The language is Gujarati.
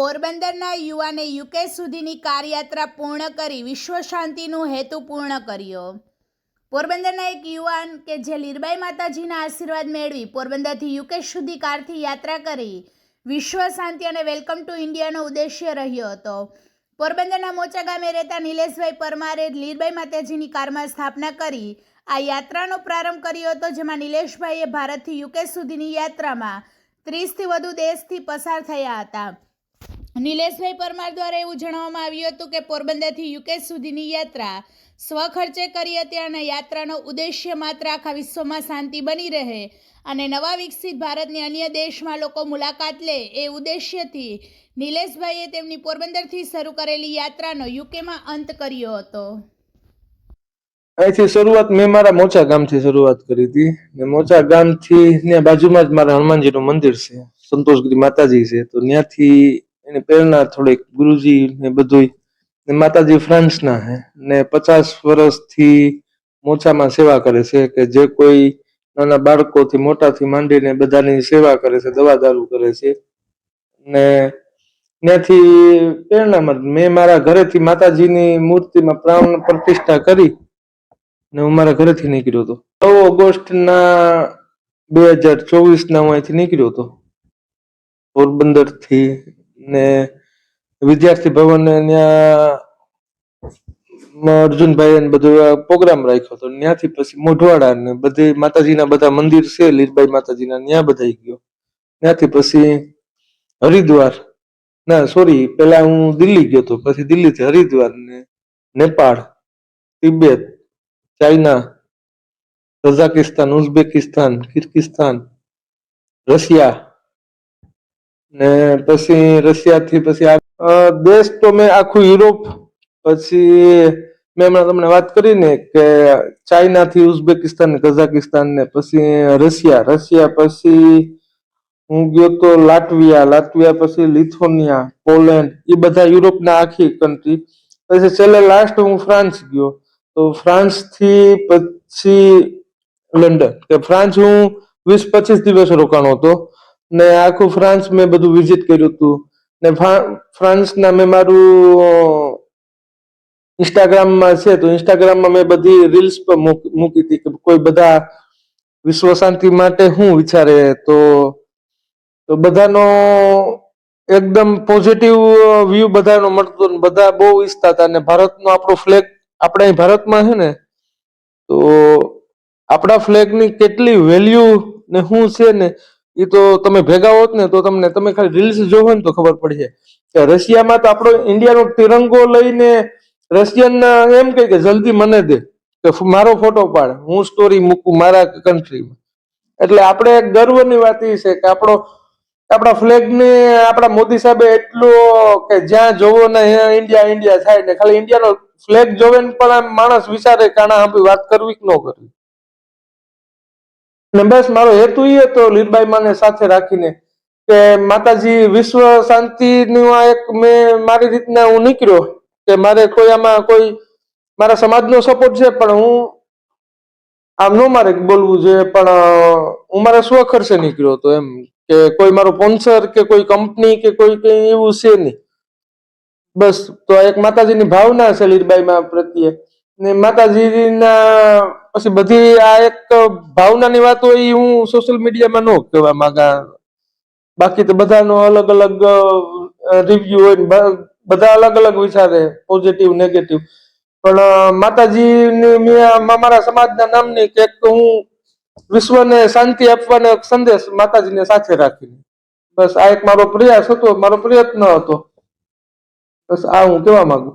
પોરબંદરના યુવાને યુકે સુધીની કારયાત્રા પૂર્ણ કરી વિશ્વ શાંતિનું હેતુ પૂર્ણ કર્યો. પોરબંદરના એક યુવાન કે જે લીરબાઈ માતાજીના આશીર્વાદ મેળવી પોરબંદરથી યુકે સુધી કારથી યાત્રા કરી વિશ્વ શાંતિ અને વેલકમ ટુ ઇન્ડિયાનો ઉદ્દેશ્ય રહ્યો હતો. પોરબંદરના મોચા ગામે રહેતા નિલેશભાઈ પરમારે લીરબાઈ માતાજીની કારમાં સ્થાપના કરી આ યાત્રાનો પ્રારંભ કર્યો હતો, જેમાં નિલેશભાઈએ ભારતથી યુકે સુધીની યાત્રામાં ત્રીસથી વધુ દેશથી પસાર થયા હતા. નિલેશભાઈ પરમાર દ્વારા એવું જણાવવામાં આવ્યું હતું કે પોરબંદરથી યુકે સુધીની યાત્રા સ્વખર્ચે કરી હતી અને યાત્રાનો ઉદ્દેશ્ય માત્ર આખા વિશ્વમાં શાંતિ બની રહે અને નવા વિકસિત ભારતની અન્ય દેશમાં લોકો મુલાકાત લે એ ઉદ્દેશ્યથી નિલેશભાઈએ તેમની પોરબંદરથી શરૂ કરેલી યાત્રાનો યુકેમાં અંત કર્યો હતો. અહીંથી શરૂઆત મેં મારા મોચા ગામથી શરૂઆત કરી હતી. ને મોચા ગામથી ને બાજુમાં જ મારા હનુમાનજીનું મંદિર છે. સંતોષગીરી માતાજી છે. તો ત્યાંથી એની પ્રેરણા થોડીક ગુરુજી ને બધું માતાજી ફ્રાન્સના હે, ને પચાસ વર્ષથી મોછામાં સેવા કરે છે કે જે કોઈ નાના બાળકોથી મોટાથી માંડીને બધાની સેવા કરે છે, દવા દારૂ કરે છે. ને ત્યાંથી પ્રેરણા મળી મેં મારા ઘરેથી માતાજીની મૂર્તિમાં પ્રાણ પ્રતિષ્ઠા કરી ને હું મારા ઘરેથી નીકળ્યો હતો. નવ ઓગસ્ટના બે હજાર ચોવીસના હું અહીંથી નીકળ્યો હતો પોરબંદરથી ને વિદ્યાર્થી ભવન ત્યાં અર્જુનભાઈ ને બધું પ્રોગ્રામ રાખ્યો હતો. ત્યાંથી પછી મોઢવાડા ને બધે માતાજીના બધા મંદિર છે લીરબાઈ માતાજીના, ત્યાં બધા ગયો. ત્યાંથી પછી હરિદ્વાર. ના સોરી પેલા હું દિલ્હી ગયો હતો, પછી દિલ્હીથી હરિદ્વાર ને Nepal Tibet China, Kazakhstan, Uzbekistan, Kyrgyzstan, Russia ને પછી રશિયાથી પછી દેશ તો મેં આખું યુરોપ, પછી મેં હમણાં તમને વાત કરી ને કે ચાઇનાથી ઉઝબેકિસ્તાન કઝાકિસ્તાન ને પછી રશિયા રશિયા પછી હું ગયો તો લાટવિયા લાટવિયા પછી લિથોનિયા, પોલેન્ડ એ બધા યુરોપના આખી કન્ટ્રી પછી છેલ્લે લાસ્ટ હું ફ્રાન્સ ગયો. તો ફ્રાન્સથી પછી લંડન. કે ફ્રાન્સ હું વીસ પચીસ દિવસ રોકાણો હતો. ને આખું ફ્રાન્સ મેં બધું વિઝિટ કર્યું હતું ને ફ્રાન્સના મેં મારું ઇન્સ્ટાગ્રામમાં છે તો ઇન્સ્ટાગ્રામમાં મેં બધી રીલ્સ પર મૂકી હતી કે કોઈ બધા વિશ્વ શાંતિ માટે શું વિચારે તો તો બધાનો એકદમ પોઝિટિવ વ્યૂ બધાનો મળતો બધા બહુ ઈચ્છતા હતા અને ભારતનો આપણો ફ્લેગ આપણા ભારતમાં છે ને, તો આપણા ફ્લેગની કેટલી વેલ્યુ ને શું છે ને એ તો તમે ભેગા હોત ને તો તમને, તમે ખાલી રીલ્સ જોવો ને તો ખબર પડી જાય. કે રશિયામાં તો આપણો ઇન્ડિયાનો તિરંગો લઈને રશિયન એમ કહે કે જલ્દી મને દે. કે મારો ફોટો પાડ, હું સ્ટોરી મૂકું મારા કન્ટ્રીમાં એટલે આપણે ગર્વની વાત એ છે કે આપણો, આપણા ફ્લેગ ને આપણા મોદી સાહેબે એટલો કે જ્યાં જોવો ને ઇન્ડિયા ઇન્ડિયા થાય ને, ખાલી ઇન્ડિયાનો ફ્લેગ જોવે ને પણ આમ માણસ વિચારે કાણા આપી વાત કરવી કે ન કરવી. ને બસ મારો હેતુ એ હતો લીરબાઈ માને સાથે રાખીને કે માતાજી વિશ્વ શાંતિનું આ એક મેં મારી રીતના હું નીકળ્યો કે મારે કોઈ આમાં કોઈ મારા સમાજનો સપોર્ટ છે, પણ હું આમ નો મારે બોલવું જોઈએ, પણ હું મારા સ્વખર્ચે નીકળ્યો હતો એમ કે કોઈ મારો સ્પોન્સર કે કોઈ કંપની કે કોઈ કઈ એવું છે નહીં. બસ, તો એક માતાજીની ભાવના છે લીરબાઈમાં પ્રત્યે. ને માતાજીના પછી બધી આ એક ભાવનાની વાત હોય એ હું સોશિયલ મીડિયામાં ન કહેવા માંગા. બાકી તો બધાનો અલગ અલગ રિવ્યુ હોય બધા અલગ અલગ વિચારે પોઝિટિવ નેગેટિવ પણ માતાજી મેં મારા સમાજના નામની કે હું વિશ્વને શાંતિ આપવાનો એક સંદેશ માતાજીને સાથે રાખીને. બસ આ એક મારો પ્રયાસ હતો, મારો પ્રયત્ન હતો. બસ આ હું કહેવા માંગુ